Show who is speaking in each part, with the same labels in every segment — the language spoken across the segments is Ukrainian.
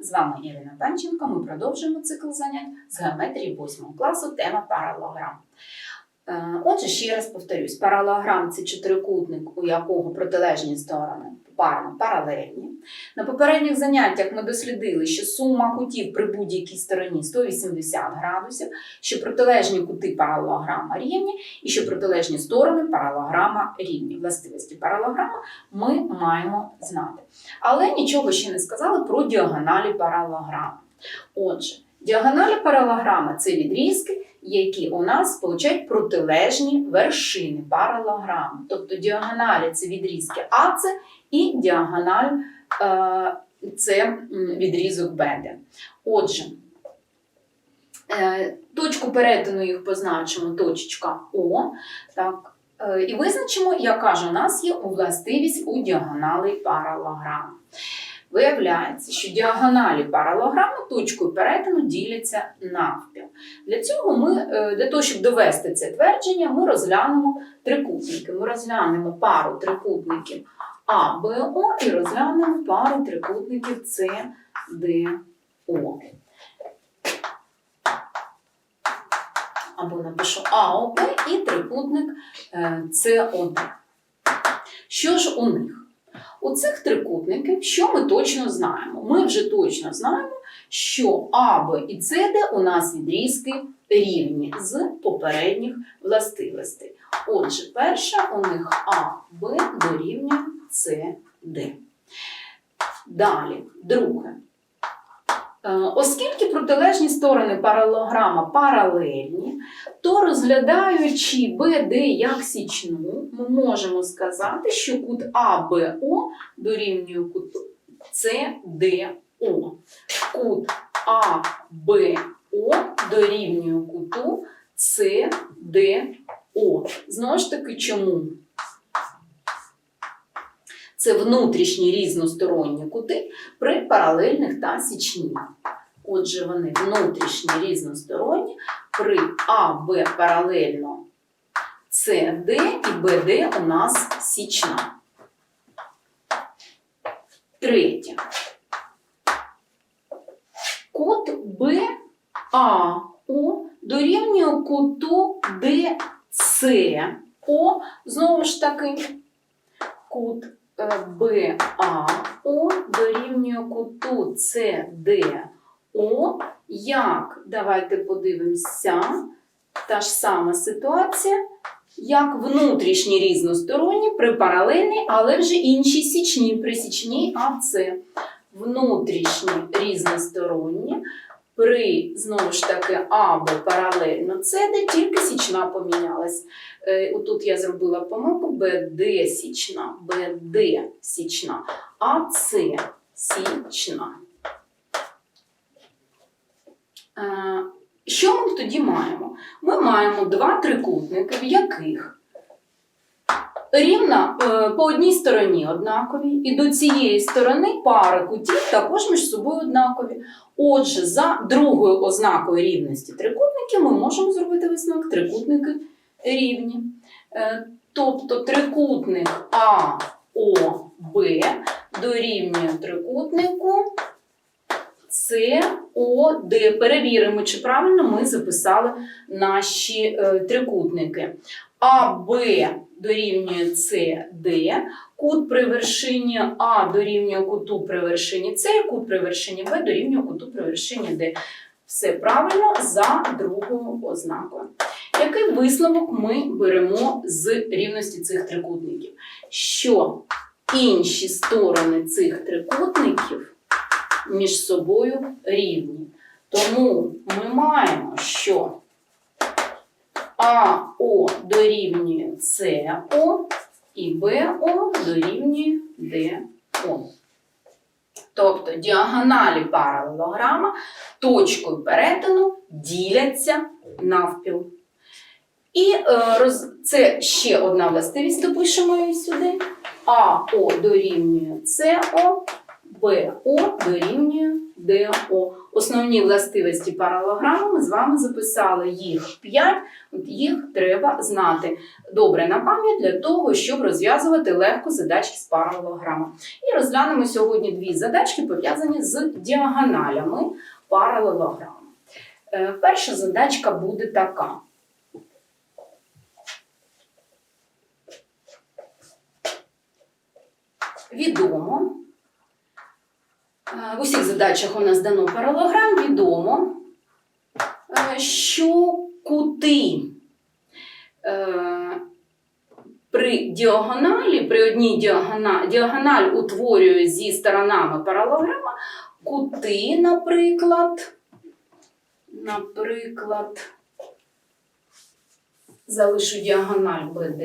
Speaker 1: З вами Ірина Танченко. Ми продовжуємо цикл занять з геометрії 8 класу, тема паралограм. Е, Отже, ще раз повторюсь: паралограм це чотирикутник, у якого протилежні сторони парно паралельні. На попередніх заняттях ми дослідили, що сума кутів при будь-якій стороні 180 градусів, що протилежні кути паралограма рівні і що протилежні сторони паралограма рівні. Властивості паралограма ми маємо знати. Але нічого ще не сказали про діагоналі паралограма. Отже, діагоналі паралограма це відрізки, які у нас получають протилежні вершини паралограму. Тобто діагоналі це відрізки АЦ і діагональ е, це відрізок БД. Отже, е, точку перетину їх позначимо точечка О. Так, е, і визначимо, яка ж у нас є властивість у діагонали паралограму. Виявляється, що діагоналі паралограму точкою перетину діляться навпіл. Для цього ми, е, для того, щоб довести це твердження, ми розглянемо трикутники. Ми розглянемо пару трикутників А, Б, О і розглянемо пару трикутників С, Д, О. Або напишу АОП і трикутник е, СОД. Що ж у них? У цих трикутників, що ми точно знаємо? Ми вже точно знаємо, що АБ і С, Д у нас відрізки рівні з попередніх властивостей. Отже, перша у них А, Б дорівнює Д. Далі, друге. Е, Оскільки протилежні сторони паралограма паралельні, то розглядаючи БД як січну, ми можемо сказати, що кут АБО дорівнює куту СДО. Кут АБО дорівнює куту СДО. Знову ж таки, чому? Це внутрішні різносторонні кути при паралельних та січні. Отже, вони внутрішні різносторонні при АБ паралельно СД і БД у нас січна. Третє. Кут БАО дорівнює куту ДСО. Знову ж таки, кут БАО дорівнює куту СДО. Як? Давайте подивимося. Та ж сама ситуація, як внутрішні різносторонні при паралельній, але вже інші січні при січній АЦ. Внутрішні різносторонні при, знову ж таки, або паралельно це, де тільки січна помінялась. Е, Отут я зробила помилку БД січна, БД січна, АЦ січна. Е, Що ми тоді маємо? Ми маємо два трикутники, в яких рівна е, по одній стороні однакові, і до цієї сторони пари кутів також між собою однакові. Отже, за другою ознакою рівності трикутників ми можемо зробити висновок трикутники рівні. Е, Тобто трикутник АОБ дорівнює трикутнику СОД. Перевіримо, чи правильно ми записали наші е, трикутники. АБ дорівнює СД, кут при вершині А дорівнює куту при вершині С, кут при вершині Б дорівнює куту при вершині Д. Все правильно за другою ознакою. Який висновок ми беремо з рівності цих трикутників? Що інші сторони цих трикутників між собою рівні. Тому ми маємо, що АО дорівнює СО і БО дорівнює ДО. Тобто діагоналі паралелограма точкою перетину діляться навпіл. І е, роз... це ще одна властивість, допишемо її сюди. АО дорівнює СО, БО дорівнює ДО. Основні властивості паралограми ми з вами записали їх 5. Їх треба знати добре на пам'ять для того, щоб розв'язувати легко задачки з паралограма. І розглянемо сьогодні дві задачки, пов'язані з діагоналями паралелограму. Е, Перша задачка буде така. Відомо. Е, В усіх задачах у нас дано паралограм. Відомо, е, що кути е, при діагоналі, при одній діагона- діагональ утворює зі сторонами паралограма кути, наприклад, наприклад, залишу діагональ БД.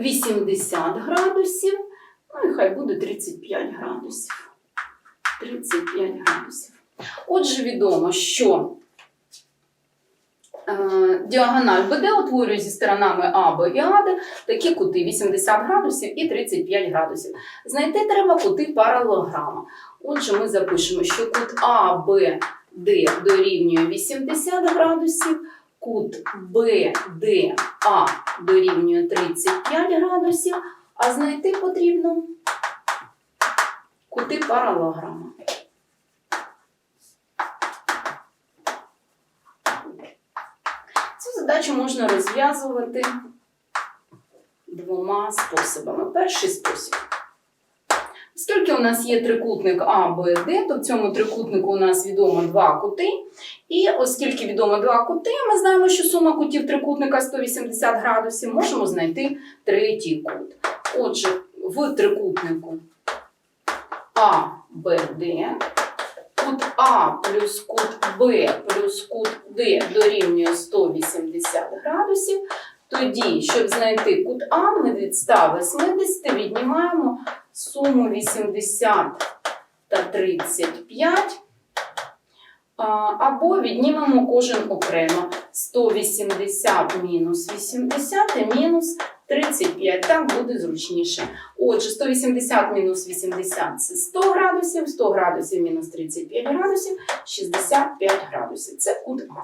Speaker 1: Вісімдесят градусів, ну і хай буде 35 градусів. 35 градусів. Отже, відомо, що е, діагональ БД утворює зі сторонами А, Б і АД такі кути 80 градусів і 35 градусів. Знайти треба кути паралограма. Отже, ми запишемо, що кут А, Б, Д дорівнює 80 градусів, кут Б, Д, А дорівнює 35 градусів, а знайти потрібно кути паралограма. Цю задачу можна розв'язувати двома способами. Перший спосіб. Оскільки у нас є трикутник А, Б, Д, то в цьому трикутнику у нас відомо два кути. І оскільки відомо два кути, ми знаємо, що сума кутів трикутника 180 градусів, можемо знайти третій кут. Отже, в трикутнику А, Б, Д, кут А плюс кут Б плюс кут Д дорівнює 180 градусів. Тоді, щоб знайти кут А, ми від 180 віднімаємо суму 80 та 35. Або віднімемо кожен окремо 180 мінус 80 і мінус 35. Так буде зручніше. Отже, 180 мінус 80 це 100 градусів, 100 градусів мінус 35 градусів, 65 градусів. Це кут А.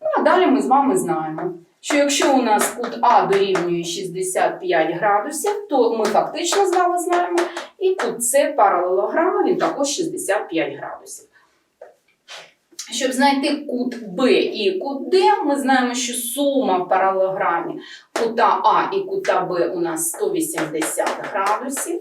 Speaker 1: Ну а далі ми з вами знаємо, що якщо у нас кут А дорівнює 65 градусів, то ми фактично з вами знаємо, і кут С паралелограма, він також 65 градусів. Щоб знайти кут Б і кут Д, ми знаємо, що сума в паралелограмі кута А і кута Б у нас 180 градусів.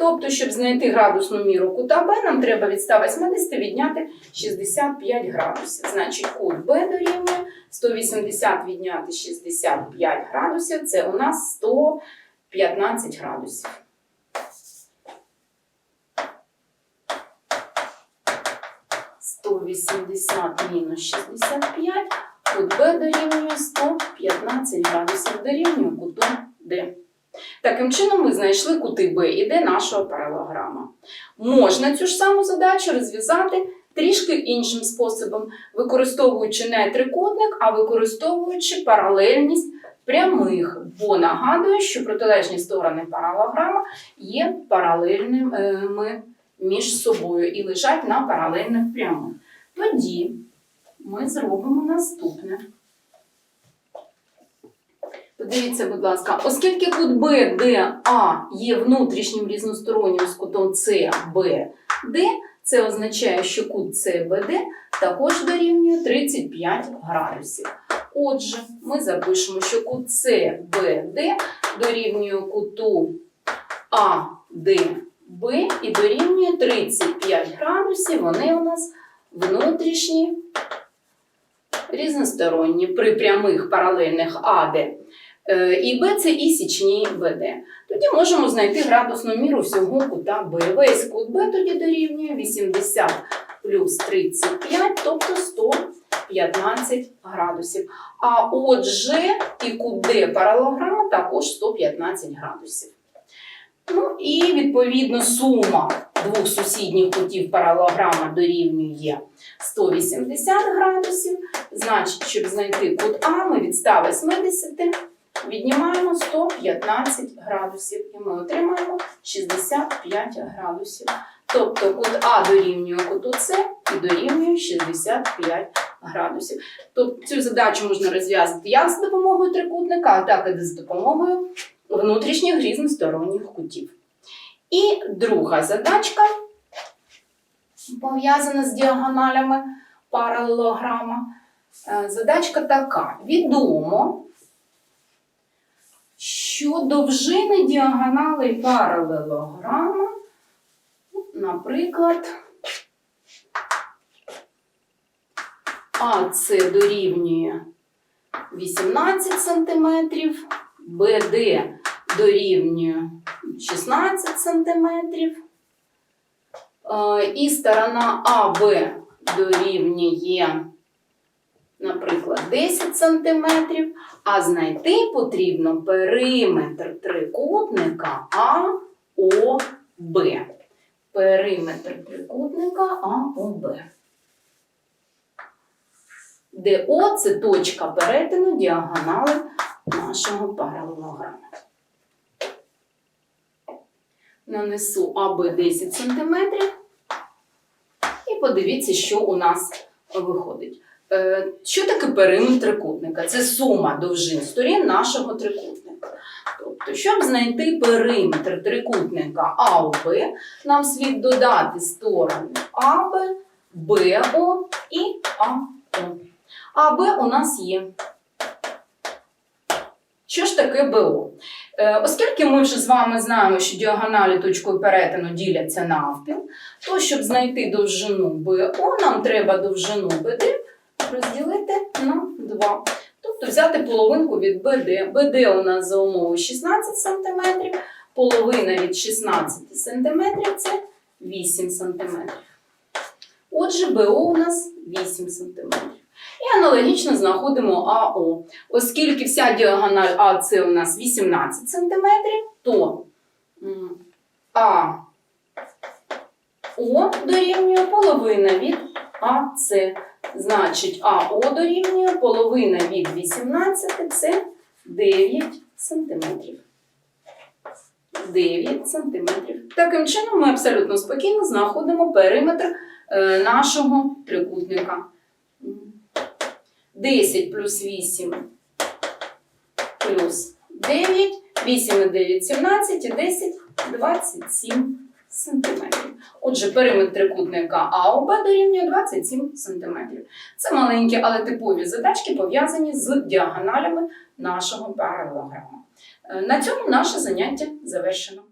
Speaker 1: Тобто, щоб знайти градусну міру кута Б, нам треба від 180 відняти 65 градусів. Значить, кут Б дорівнює 180 відняти 65 градусів, це у нас 115 градусів. Сто вісімдесят мінус 65, кут Б дорівнює 115 градусів, дорівнює куту Д. Таким чином, ми знайшли кути Б і Д нашого паралограма. Можна цю ж саму задачу розв'язати трішки іншим способом, використовуючи не трикутник, а використовуючи паралельність прямих, бо нагадую, що протилежні сторони паралограма є паралельними між собою і лежать на паралельних прямих. Тоді ми зробимо наступне. Подивіться, будь ласка, оскільки кут Б, Д, А є внутрішнім різностороннім з кутом С, Б, Д, це означає, що кут СБД також дорівнює 35 градусів. Отже, ми запишемо, що кут СБД дорівнює куту АДБ і дорівнює 35 градусів. Вони у нас внутрішні різносторонні при прямих паралельних АД і Б це і січні БД. Тоді можемо знайти градусну міру всього кута Б. Весь кут Б тоді дорівнює 80 плюс 35, тобто 115 градусів. А отже, і кут Д паралограма також 115 градусів. Ну і відповідно сума двох сусідніх кутів паралограма дорівнює 180 градусів. Значить, щоб знайти кут А, ми від 180 Віднімаємо 115 градусів і ми отримаємо 65 градусів. Тобто кут А дорівнює куту С і дорівнює 65 градусів. Тобто цю задачу можна розв'язати як з допомогою трикутника, так і з допомогою внутрішніх різносторонніх кутів. І друга задачка пов'язана з діагоналями паралелограма. Е, Задачка така. Відомо, що довжини діагоналей паралелограма, наприклад, АС дорівнює 18 см, БД дорівнює 16 см, і сторона АБ дорівнює, наприклад, 10 см, а знайти потрібно периметр трикутника АОБ. Периметр трикутника АОБ. Де О це точка перетину діагонали нашого паралелограма. Нанесу АБ 10 см і подивіться, що у нас виходить. Е, Що таке периметр трикутника? Це сума довжин сторін нашого трикутника. Тобто, щоб знайти периметр трикутника АОБ, нам слід додати сторони АБ, БО і АО. АБ у нас є. Що ж таке БО? Е, Оскільки ми вже з вами знаємо, що діагоналі точкою перетину діляться навпіл, то щоб знайти довжину БО, нам треба довжину БД розділити на 2. Тобто взяти половинку від БД. БД у нас за умовою 16 см, половина від 16 см це 8 см. Отже, БО у нас 8 см. І аналогічно знаходимо АО. Оскільки вся діагональ АС у нас 18 см, то АО дорівнює половина від АС. Значить, АО дорівнює половина від 18 це 9 см. 9 см. Таким чином, ми абсолютно спокійно знаходимо периметр е, нашого трикутника. 10 плюс 8 плюс 9, 8 і 9 – 17, і 10 – 27 сантиметрів. Отже, периметр трикутника АОБ дорівнює 27 см. Це маленькі, але типові задачки пов'язані з діагоналями нашого паралелограма. Е, На цьому наше заняття завершено.